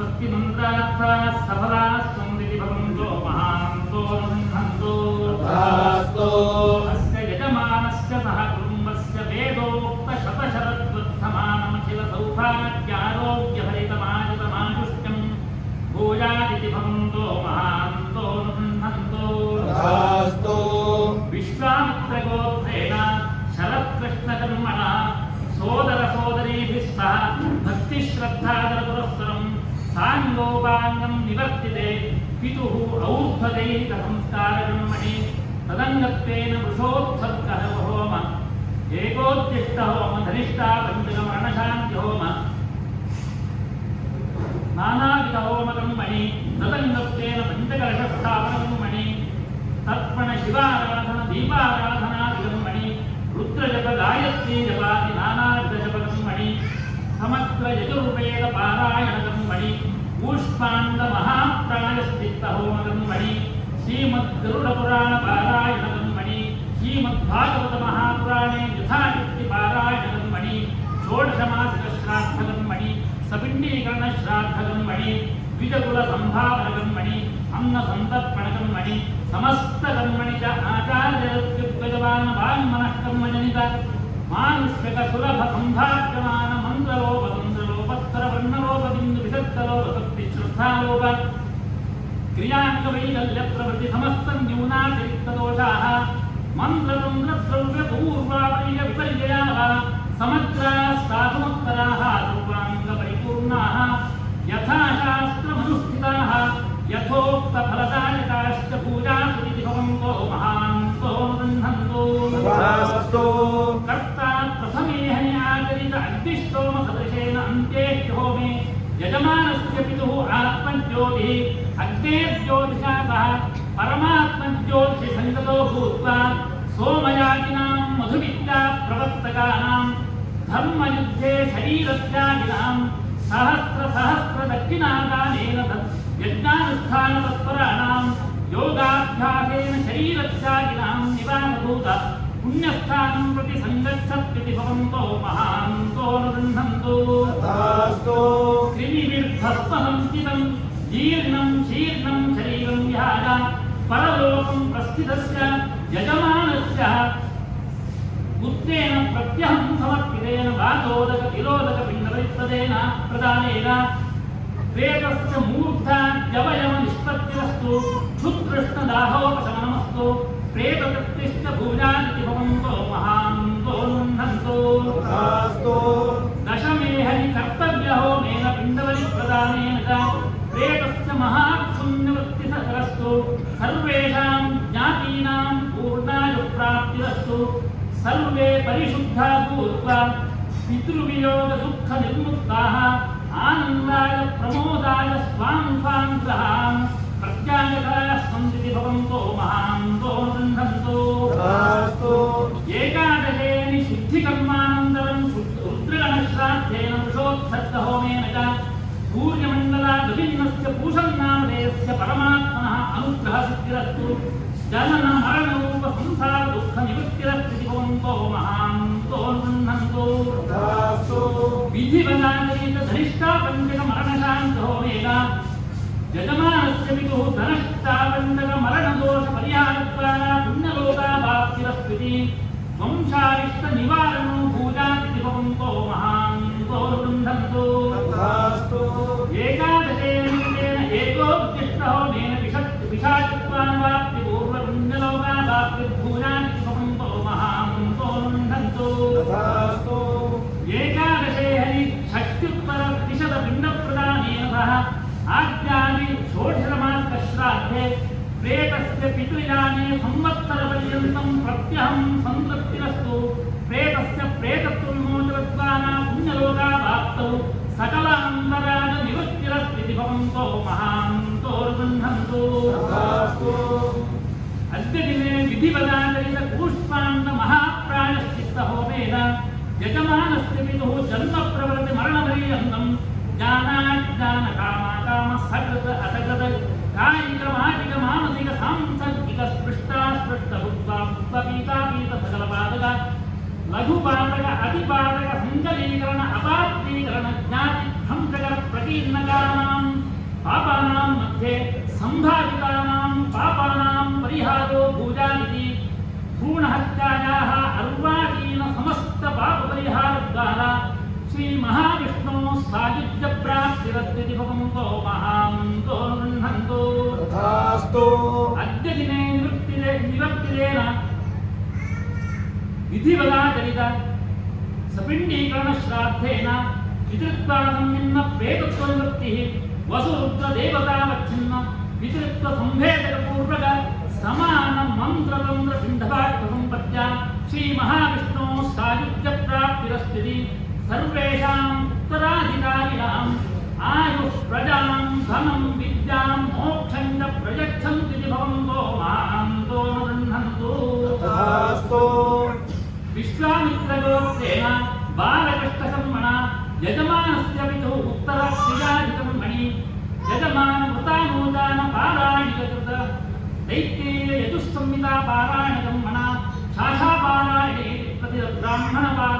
స్వస్తి మంత్రార్థ సఫలా స్వందితి భవంతో మహాంతో నందో తథాస్తు అస్య యజమానస్య సహ కుటుంబస్య వేదోక్త ಪಿತುಃ ಔರ್ಧದೈತ ಸಂಸ್ಕಾರ ಬ್ರಹ್ಮಣಿ ತದಂಗತ್ವೇನ ವೃಷೋತ್ಸರ್ಗಃ ಹೋಮ ಏಕೋದ್ದಿಷ್ಟ ಹೋಮ ಧನಿಷ್ಠಾ ಪಂಚಕ ಮರಣಶಾಂತಿ ಹೋಮ ನಾನಾವಿಧ ಹೋಮ ಬ್ರಹ್ಮಣಿ ತದಂಗತ್ವೇನ ಪಂಚಕಲಶ ಸ್ಥಾಪನ ಬ್ರಹ್ಮಣಿ ತರ್ಪಣ ಶಿವಾರಾಧನ ದೀಪಾರಾಧನಾ ಬ್ರಹ್ಮಣಿ ರುದ್ರಜಪ ಗಾಯತ್ರಿ ಜಪಾದಿ ನಾನಾವಿಧ ಜಪ ಬ್ರಹ್ಮಣಿ ಸಮಗ್ರ ಯಜುರ್ವೇದ మహాప్రాణస్థిత మణి శ్రీమద్ గరుడ పురాణ పారాయణం మణి శ్రీమద్ భాగవత మహాపురాణే యథాయుక్తి పారాయణం మణి షోడశమాసిక శ్రాద్ధగం మణి సపిండీకరణ శ్రాద్ధగం మణి ద్విజకుల సంభావనగం మణి అన్న సంతర్పణకం మణి సమస్త కర్మణి చ ఆచార్యజవాన వాంగ్మనః కర్మజనిత మానుష్యక సులభ సంభావ్యమాన మంత్రలోప తంత్రలోపత్తర వర్ణలోప బిందు విసర్గలోప భక్తి శ్రద్ధాలోప క్రియాంగ వైకల్య ప్రవృత్తి సమస్త న్యూనాతిరిక్త దోషాः మంత్రతంత్ర ద్రవ్య పూర్వాపరియ విపర్యయాः సమగ్రాः సాధుమత్తరాः రూపాంగ పరిపూర్ణాः యథాశాస్త్రమనుష్ఠితాः యథోక్త ఫలదాయకాశ్చ యజమానస్య పితుః ఆత్మజ్యోతిः అగ్నేర్జ్యోతిషా సహ పరమాత్మజ్యోతి సంగతో భూత్వా సోమయాజినాం మధువిద్యా ప్రవర్తకానాం ధర్మయుద్ధే శరీరత్యాగినాం సహస్ర సహస్ర దక్షిణాదానేన తత్ యోగాభ్యాసేన శరీరత్యాగినాం నివాసభూత పుణ్యస్థానం ప్రతి సంగచ్చత్యతి భవంతో మహాంతో గృహంతో తథాస్తు క్రిమిభిర్భస్మసంస్థితం జీర్ణం శీర్ణం శరీరం విహాయ పరలోకం ప్రస్థితస్య యజమానస్య ఉత్తేన ప్రత్యహం సమర్పితేన వాచోదక తిలోదక పిండపరిప్రదేన ప్రదానేన ప్రేతస్య మూర్ధాద్యవయవ నిష్పత్తిరస్తు క్షుత్కృష్ణదాహోపశమనమస్తు ప్రేతకృత్తిష్ట భూజానితి భవంతో మహాంతో నందంతో తథాస్తు దశమేహని కర్తవ్యహోమేన పిండవలి ప్రదానేన చ ప్రేతస్య మహాత్సున్యవృత్తి సకరస్తు సర్వేషాం జ్ఞాతీనాం పూర్ణాయు ప్రాప్తిరస్తు సర్వే పరిశుద్ధా భూత్వా పితృవియోగ దుఃఖ నిర్ముక్తాః ఆనందాయ ప్రమోదాయ స్వాం స్వాం గ్రహాం పరమాత్మనः అనుగ్రహసిద్ధిరస్తు జనన మరణరూప సంసార దుఃఖ నివృత్తిరస్తి భవంతో మహాంతో తథాస్తు విధివదాచరిత ధనిష్టా పంచక మరణశాంతోమేన యజమానస్య పితుః ధనష్టాపంచక మరణదోష పరిహారద్వారా పుణ్యలోకావాప్తిరస్మితి వంశారిష్ట నివారణో భూజాతి భవంతో మహాంతో గృహంతో ప్రేతస్య పితృయానే సంవత్సర పర్యంతం ప్రత్యహం సంతృప్తిరస్తు ప్రేతస్య ప్రేతత్వ విమోచనత్వానా పుణ్యలోకావాప్తౌ సకల అంతరాజ నివృత్తిరస్తి భవంతో మహాంతో గృహంతో తథాస్తు అద్య దినే విధివదాచరిత కూష్మాండ ಕಾಯಿಕ ಮಾಜಿಕ ಮಾನಸಿಕ ಸಾಂಸರ್ಗಿಕ ಸ್ಪೃಷ್ಟಾ ಸ್ಪೃಷ್ಟ ಭುಕ್ತ ಮುಕ್ತ ಪೀತಾಪೀತ ಸಕಲ ಪಾದಕ ಲಘು ಪಾದಕ ಅತಿ ಪಾದಕ ಸಂಕಲೀಕರಣ ಅಪಾತ್ರೀಕರಣ ಜ್ಞಾತಿ ಭ್ರಂಶಕರ ಪ್ರಕೀರ್ಣಕಾನಾಂ ಪಾಪಾನಾಂ ಮಧ್ಯೆ ಸಂಭಾವಿತಾನಾಂ ಪಾಪಾನಾಂ ಪರಿಹಾರೋ ಭೂಜಾನಿತಿ ಭ್ರೂಣಹತ್ಯಾಯಾಹ ಅರ್ವಾಚೀನ ಸಮಸ್ತ ಪಾಪ ಪರಿಹಾರ ಪರಿಹಾರದ್ವಾರ ಶ್ರೀ ಮಹಾವಿಷ್ಣು ಸಾಯುಜ್ಯ ಪ್ರಾಪ್ತಿರದ್ವಿತಿ ಭಗವಂತೋ ಮಹಾಂತೋ ಗೃಹಂತೋ ತಥಾಸ್ತೋ. ಅದ್ಯ ದಿನೇ ನಿವೃತ್ತಿರೇ ನಿವೃತ್ತಿರೇನ ವಿಧಿವದಾಚರಿತ ಸಪಿಂಡೀಕರಣ ಶ್ರಾದ್ದೇನ ಪಿತೃತ್ವಾದಂ ನಿನ್ನ ಪ್ರೇತತ್ವ ನಿವೃತ್ತಿ ವಸುರುದ್ರ ದೇವತಾ ಮಚ್ಚಿನ್ನ ಪಿತೃತ್ವ ಸಂಭೇದಕ ಪೂರ್ವಕ ಸಮಾನ ಮಂತ್ರತಂತ್ರ ಸಿಂಧಭಾಗ ಸಂಪತ್ಯ ಶ್ರೀ ಮಹಾವಿಷ್ಣು ಸಾಯುಜ್ಯ ಪ್ರಾಪ್ತಿರಸ್ಥಿತಿ సర్వేషాం ఉత్తరాధికారిణాం ఆయు ప్రజాం ధనం విద్యాం మోక్షం చ ప్రయచ్చంతి భవంతో మాం తోమగృహంతు విశ్వామిత్రగోక్తేన బాలకృష్ణకర్మణ యజమానస్య పితు ఉత్తరాక్షిరాధికర్మణి యజమాన వృతానూదాన పారాయణికృత దైత్యేయ యజుస్సంహిత పారాయణకర్మణ శాఖాపారాయణే ప్రతి బ్రాహ్మణ పారాయణ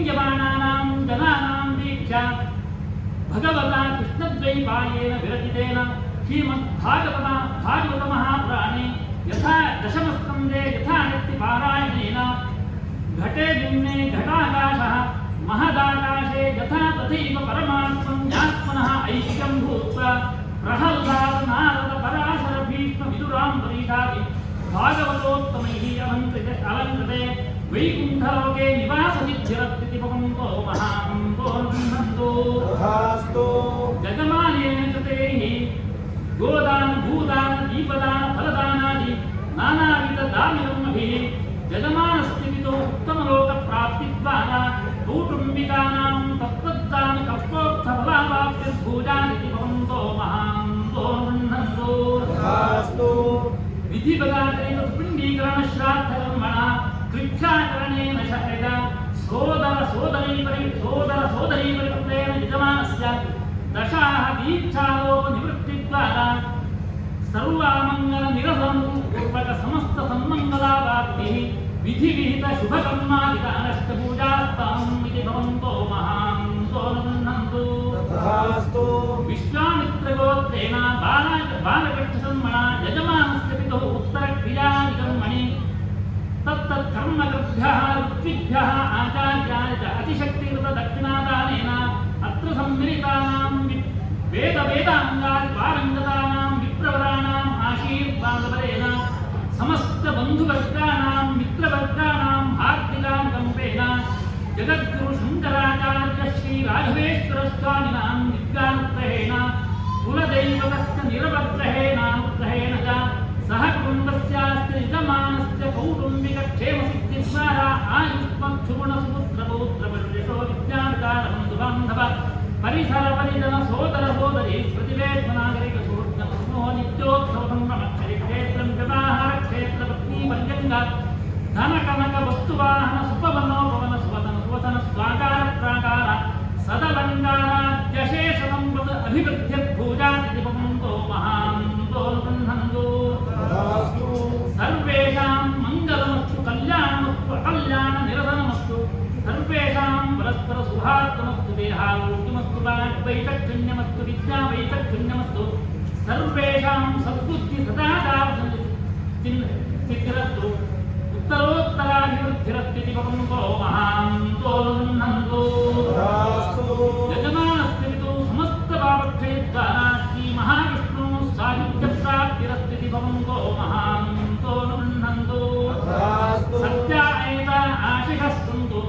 భగవతా కృష్ణద్వైపాయేన విరచితేన శ్రీమద్భాగవత భాగవత మహాపురాణే యథా దశమస్కందే యథా నిత్య పారాయణేన ఘటే భిన్నే ఘటాకాశ మహదాకాశే యథా తథైవ పరమాత్మం జ్ఞాత్మనః ఐకికం భూత్వా ప్రహ్లాద నారద పరాశర భీష్మ విదురాం పరీషాది భాగవతోత్తమైః అలంకృతే వైకుంఠలోకే నివాస నిత్యరత్తి పవంతో మహాంతో నృహంతో తథాస్తో జగమానేన కృతైః గోదాన భూదాన దీపదాన ఫలదానాది నానావిధ దానమభిః జగమానస్థితితో ఉత్తమలోక ప్రాప్తి ద్వారా కౌటుంబికానాం తత్వద్దాన కష్టోర్థ ఫలావాప్తి భూజానితి భవంతో మహాంతో నృహంతో తథాస్తో విధిపదాతైన పుణ్యీకరణ దుఃఖాచరణేన శక్యత సోదర సోదరీపరి సోదర సోదరీపరివృత్తేన యజమాన స్యాత్ దశాహ దీక్షాలోప నివృత్తి ద్వారా సర్వామంగళ నిరసంపూర్వక సమస్త సన్మంగళావాప్తి విధి విహిత శుభకర్మాది కానష్ట పూజాస్తాం ఇది భవంతో మహాంతో నన్నంతు తథాస్తు విశ్వామిత్రగోత్రేణ బాలక బాలకృష్ణ పితో ఉత్తరక్రియాది కర్మణి तत्तत्कर्मकृभ्यः ऋत्विभ्यः आचार्याय च अतिशक्तिकृतदक्षिणादानेन अत्र सम्मिलितानां वि- वेदवेदाङ्गादिपारङ्गतानां विप्रवराणाम् आशीर्वादबलेन समस्तबन्धुवर्गाणां मित्रवर्गाणां हार्दिकानुकम्पेन जगद्गुरुशङ्कराचार्य श्रीराघवेश्वरस्वामिनां विद्यानुग्रहेण कुलदैवतस्य निरवग्रहेणानुग्रहेण च सह कुटुम्बस्यास्य यजमानस्य कौटुम्बिकक्षेमसिद्धिद्वारा आयुष्मक्षुगुणसुपुत्रपौत्रपर्यशो विद्याविकारबन्धुबान्धव परिसर परिजन सोदर सोदरी प्रतिवेद्मनागरिक सुहृत्नमो नित्योत्सव संभ्रमक्षरिक्षेत्रं व्यवहारक्षेत्र पत्नी पर्यङ्ग धन कनक वस्तुवाहन सुपवनोपवन सुवदन सुवदन स्वाकार प्राकार सदलङ्काराद्यशेष వైతక్షుణ్యమస్తు విద్యా వైతక్షుణ్యమస్తు సర్వేషాం సద్బుద్ధి సదాచారస్తు ఉత్తరోత్తరాభివృద్ధిరస్తి కుటుంబో మహాంతోన్నందో యజమానస్థితితో సమస్త పాపక్షేత్రాస్తి మహావిష్ణు సాహిత్య ప్రాప్తిరస్తి కుటుంబో మహాంతోన్నందో సత్య ఏత ఆశిహస్తంతో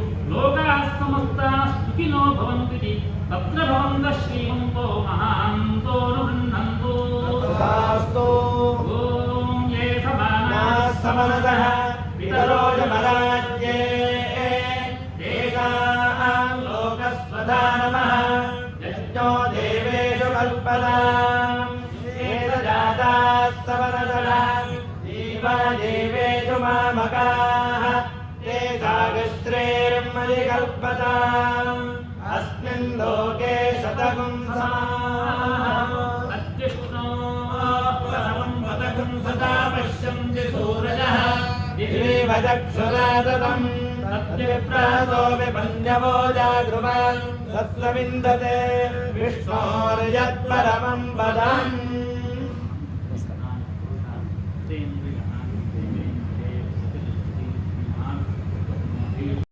समस्ताः सुखिनो भवन्तीति तत्र भवन्तः श्रीमन्तो महान्तो न गृह्णन्तो तथास्तु ॐ ये समानाः समनदः पितरो यमराज्ये तेषां लोकस्वधा नमः यज्ञो देवेषु कल्पनाम् एतजातास्तवनतराम् जीवदेवेषु मामकाः ते सागस्त्रेर्मधिकल्पताम् अस्मिन् लोके शतगुं समाः अत्युष्णो परमं पदकं सदा पश्यन्ति सूरजः गिरिवचक्षुरादतम् तद्विप्रासोऽपि पञ्चवो जागृवान् तत्त्वविन्दते विष्णोर्यत्परमम् पदम्